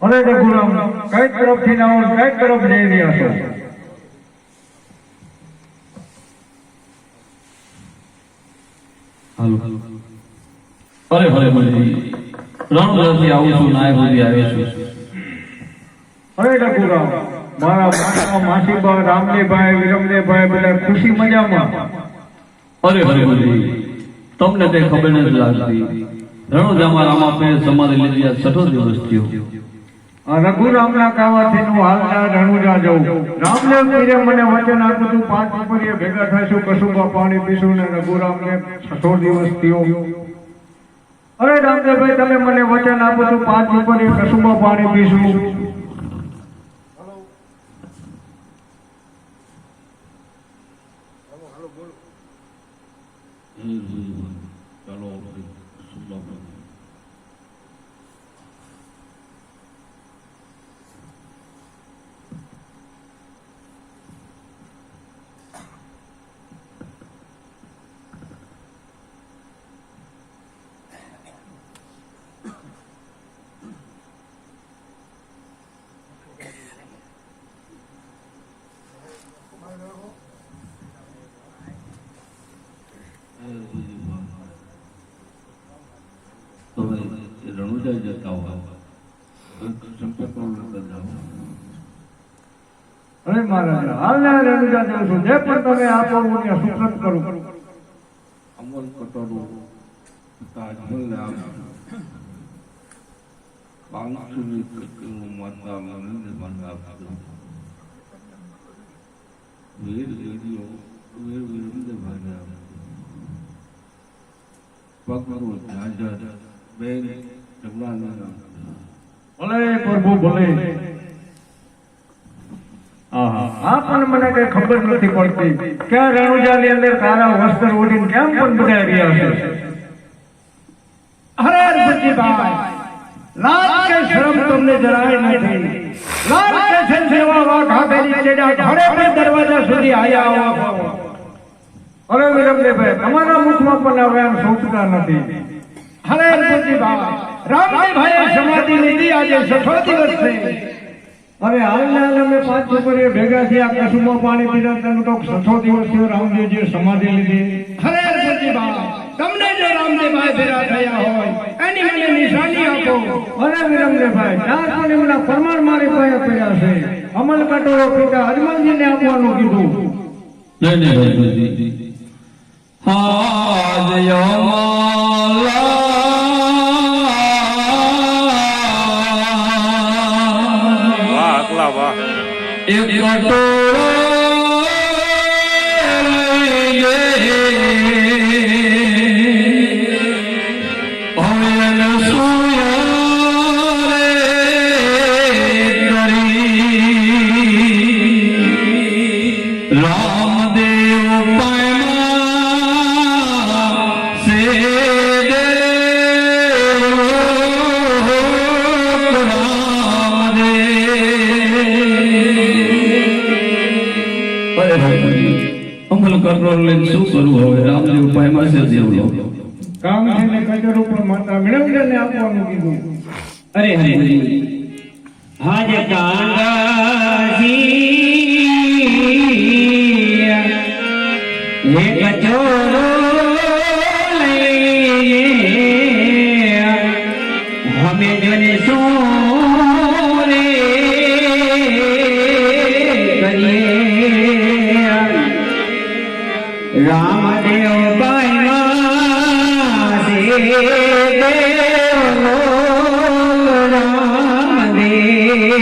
અરે રઘુરામ કઈ તરફથી ના આવો કઈ તરફ જઈ રહ્યા છો? અરે ભલે ભલે રણુજાથી આવું છું નાય સુધી આવ્યો છું અરે રઘુરામ મારા માતા માસીબા રામદેવભાઈ વિરમદેવભાઈ બધા ખુશી મજામાં. અરે હરે ભલે તમને તે ખબર નથી લાગતી. રણુજામાં રામાપે સમાધિ લીધી છઠ્ઠો દિવસ થયો. રઘુરામના કાવાથી હું હાલના રણુજા જઉં રામદેવ પીરે મને વચન આપ્યું હતું, પાંચ ઉપરીએ ભેગા થઈશું કશુંબા પાણી પીશું ને રઘુરામને છઠ્ઠો દિવસ થયો. અરે રામદેવભાઈ, તમે મને વચન આપો છો પાંચ ઉપરીએ કશુંબા પાણી પીશું. રણુજા જતા હોય સંપર્ક કરતા અરે મહારાજ હાલના રણુજા જઉં છું જે પણ તમે આપો હું ત્યાં સુપ્રત અમલ કટોરો તાજમલ આમ પાંચસોની કટોરો માતા મને મને આપજો વીર વીડિયો વીર વીરંદે ભાને પગરો જાજર બેન ભલે પ્રભુ, ભલે. આહા. પણ મને કઈ ખબર નથી પડતી. કે આ રણુજાની અંદર કાળા વસ્ત્ર ઓઢીને કેમ પણ બધા રહ્યા છે? અરે બુદ્ધિભાઈ લાજ કે શરમ તમને જરાય નથી. લાજ કે છે સેવા વાઘા બેરી ચેડા ઘરે પણ દરવાજા સુધી આયા આવો અરે વિરમદેવભાઈ, તમારા મુખમાં પણ હવે આમ સૂચતા નથી. અરે બુદ્ધિભાઈ રામજીભાઈએ સમાધિ લીધી આજે છઠ્ઠો દિવસ છે. અરે હાલને હાલ અમે પાંચ છોકરીઓ ભેગા થયા કસુમાં પાણી પીધા તમે તો છઠ્ઠો દિવસ થયો રામદેવજીએ સમાધિ લીધી. હરે બુદ્ધિભાઈ તમને જો રામજીભાઈ ભેગા થયા હોય એની મને નિશાની આપો. અરે વિરમદેવભાઈ ચાર પણ એમના પરમાર મારી પાસે પડ્યા છે. અમલ કટોરો હનુમાનજી હનુમાનજીને આપવાનું કીધું. હા જય એક પર માતા વિરમદેવને આપવાનું કીધું. અરે હરે હાજ કાંગાજી રામદેવ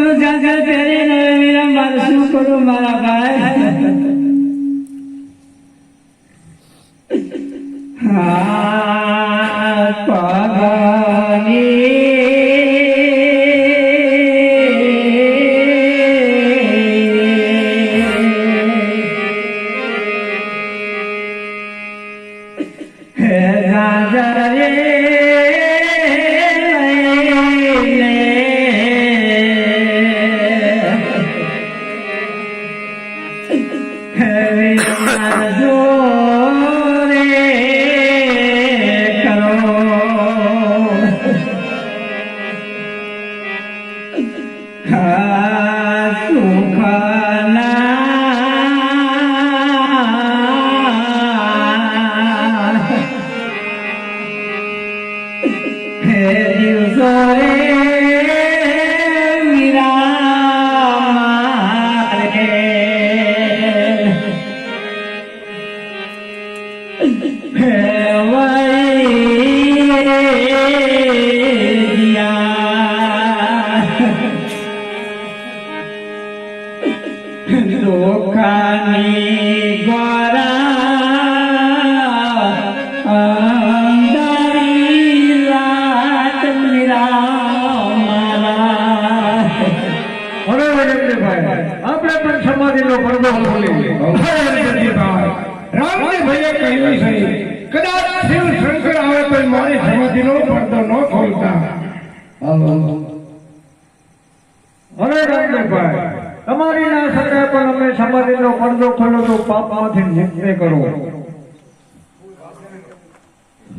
પગનું જાજર પહેરીને હવે વીરા મારે શું કરું મારા ભાઈ? હે હે તો મારી પડદો ન ખોલતા. હવે રામદેવભાઈ, તમારી ના સાથે પણ અમે સમાધિનો પડદો ખોલો તો પાપમાંથી નિર્ણય કરો.